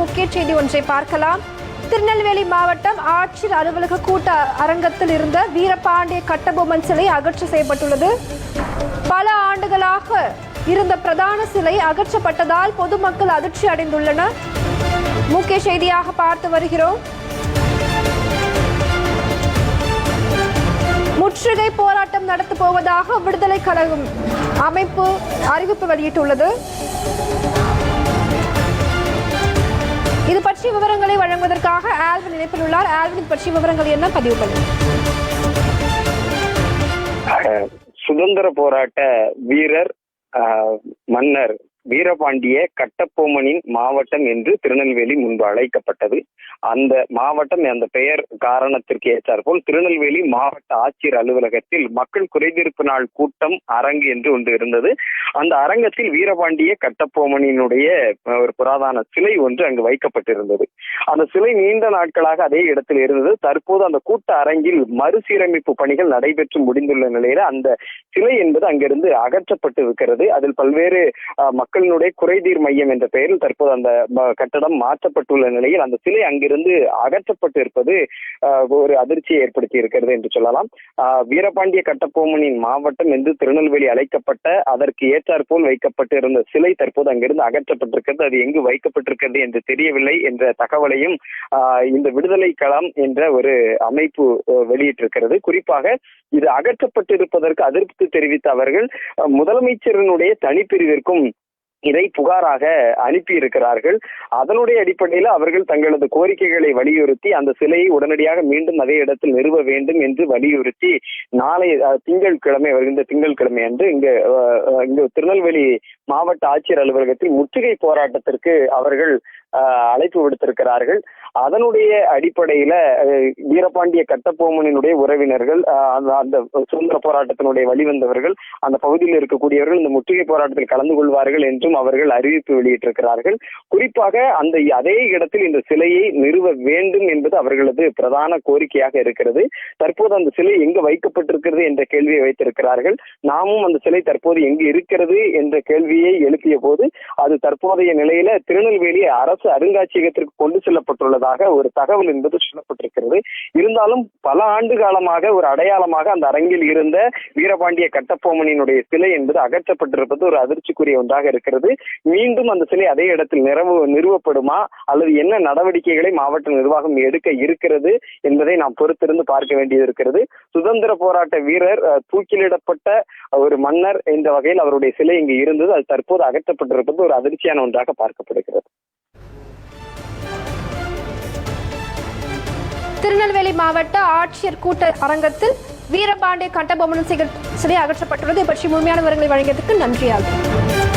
முக்கிய செய்தி ஒன்றை பார்க்கலாம். திருநெல்வேலி மாவட்டம் ஆட்சியர் அலுவலக கூட்ட அரங்கத்தில் இருந்த வீரபாண்டிய கட்டபொம்மன் சிலை அகற்ற செய்யப்பட்டுள்ளது. பல ஆண்டுகளாக இருந்த பிரதான சிலை அகற்றப்பட்டதால் பொதுமக்கள் அதிர்ச்சி அடைந்துள்ளனர். முக்கிய செய்தியாக பார்த்து வருகிறோம். முற்றுகை போராட்டம் நடத்தப் போவதாக விடுதலை கழகம் அமைப்பு அறிவிப்பு வெளியிட்டுள்ளது. பற்றி விவரங்களை வழங்குவதற்காக ஆல்வின் இணைப்பில் உள்ளார். ஆல்வின் பற்றி விவரங்கள் என்ன? பதிவு பண்ணுங்க. சுதந்திர போராட்ட வீரர் மன்னர் வீரபாண்டிய கட்டபொம்மனின் மாவட்டம் என்று திருநெல்வேலி முன்பு அழைக்கப்பட்டது. அந்த மாவட்டம் அந்த பெயர் காரணத்திற்கு ஏற்றாற்போல் திருநெல்வேலி மாவட்ட ஆட்சியர் அலுவலகத்தில் மக்கள் குறைதீர்ப்பு நாள் கூட்டம் அரங்கு என்று ஒன்று இருந்தது. அந்த அரங்கத்தில் வீரபாண்டிய கட்டபொம்மனினுடைய ஒரு புராதான சிலை ஒன்று அங்கு வைக்கப்பட்டிருந்தது. அந்த சிலை நீண்ட நாட்களாக அதே இடத்தில் இருந்தது. தற்போது அந்த கூட்ட அரங்கில் மறுசீரமைப்பு பணிகள் நடைபெற்று முடிந்துள்ள நிலையில அந்த சிலை என்பது அங்கிருந்து அகற்றப்பட்டு இருக்கிறது. அதில் பல்வேறு அஹ், மக்களினுடைய குறைதீர் மையம் என்ற பெயரில் தற்போது அந்த கட்டடம் மாற்றப்பட்டுள்ள நிலையில் அந்த சிலை அங்கிருந்து அகற்றப்பட்டு இருப்பது ஒரு அதிர்ச்சியை ஏற்படுத்தி இருக்கிறது என்று சொல்லலாம். வீரபாண்டிய கட்டபொம்மனின் மாவட்டம் என்று திருநெல்வேலி அழைக்கப்பட்ட அதற்கு ஏற்றாற்போல் வைக்கப்பட்டு இருந்த சிலை தற்போது அங்கிருந்து அகற்றப்பட்டிருக்கிறது. அது எங்கு வைக்கப்பட்டிருக்கிறது என்று தெரியவில்லை என்ற தகவலையும் ஆஹ், இந்த விடுதலை களம் என்ற ஒரு அமைப்பு வெளியிட்டிருக்கிறது. குறிப்பாக இது அகற்றப்பட்டிருப்பதற்கு அதிருப்தி தெரிவித்த அவர்கள் அஹ், முதலமைச்சரினுடைய தனிப்பிரிவிற்கும் இதை புகாராக அனுப்பி இருக்கிறார்கள் அதனுடைய அடிப்படையில் அவர்கள் தங்களது கோரிக்கைகளை வலியுறுத்தி அந்த சிலையை உடனடியாக மீண்டும் அதே இடத்தில் நிறுவ வேண்டும் என்று வலியுறுத்தி நாளை திங்கள் திங்கட்கிழமை வருகின்ற திங்கட்கிழமை அன்று இங்கு இங்கு திருநெல்வேலி மாவட்ட ஆட்சியர் அலுவலகத்தில் முற்றுகை போராட்டத்திற்கு அவர்கள் அழைப்பு விடுத்திருக்கிறார்கள். அதனுடைய அடிப்படையில வீரபாண்டிய கட்டபொம்மனினுடைய உறவினர்கள் அந்த- அந்த சுதந்திர போராட்டத்தினுடைய வழிவந்தவர்கள் அந்த பகுதியில் இருக்கக்கூடியவர்கள் இந்த முற்றுகை போராட்டத்தில் கலந்து கொள்வார்கள் என்றும் அவர்கள் அறிவிப்பு வெளியிட்டிருக்கிறார்கள். குறிப்பாக அந்த அதே இடத்தில் இந்த சிலையை நிறுவ வேண்டும் என்பது அவர்களது பிரதான கோரிக்கையாக இருக்கிறது. தற்போது அந்த சிலை எங்கு வைக்கப்பட்டிருக்கிறது என்ற கேள்வியை வைத்திருக்கிறார்கள். நாமும் அந்த சிலை தற்போது எங்கு இருக்கிறது என்ற கேள்வியை எழுப்பிய போது அது தற்போதைய நிலையில திருநெல்வேலி அரசு அருங்காட்சியகத்திற்கு கொண்டு செல்லப்பட்டுள்ளதாக ஒரு தகவல் என்பது சொல்லப்பட்டிருக்கிறது. இருந்தாலும் பல ஆண்டு காலமாக ஒரு அடையாளமாக அந்த அரங்கில் இருந்த வீரபாண்டிய கட்டபொம்மனினுடைய சிலை என்பது அகற்றப்பட்டிருப்பது ஒரு அதிர்ச்சிக்குரிய ஒன்றாக இருக்கிறது. மீண்டும் அந்த சிலை அதே இடத்தில் நிறவு நிறுவப்படுமா? அல்லது என்ன நடவடிக்கைகளை மாவட்ட நிர்வாகம் எடுக்க இருக்கிறது என்பதை நாம் பொறுத்திருந்து பார்க்க வேண்டியது இருக்கிறது. சுதந்திர போராட்ட வீரர் தூக்கிலிடப்பட்ட ஒரு மன்னர் என்ற வகையில் அவருடைய சிலை இங்கு இருந்தது. அது தற்போது அகற்றப்பட்டிருப்பது ஒரு அதிர்ச்சியான ஒன்றாக பார்க்கப்படுகிறது. திருநெல்வேலி மாவட்ட ஆட்சியர் கூட்ட அரங்கத்தில் வீரபாண்டிய கட்டபொம்மன் சிலை அகற்றப்பட்டுள்ளது. பற்றி முழுமையான விவரங்களை வழங்கியதற்கு நன்றி ஆகும்